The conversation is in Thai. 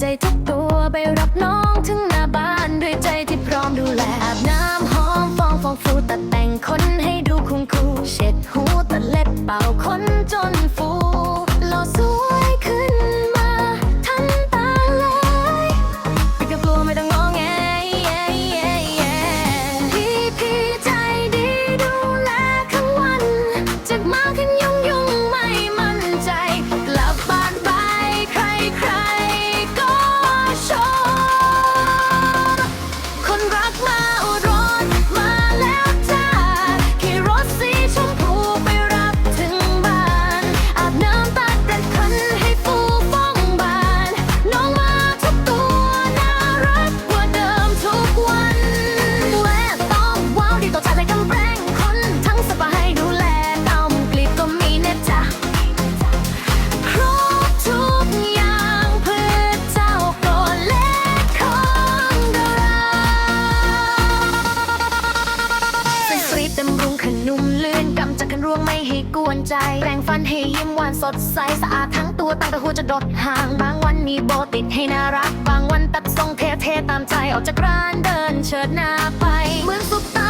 在偷偷。 ให้กวนใจแปรงฟันให้ยิ้มหวานสดใสสะอาดทั้งตัวตั้งแต่หัวจะดดห่าง บางวันมีโบติดให้น่ารัก บางวันตัดทรงเท่ๆตามใจออกจากร้านเดินเชิดหน้าไปเหมือนสุดตา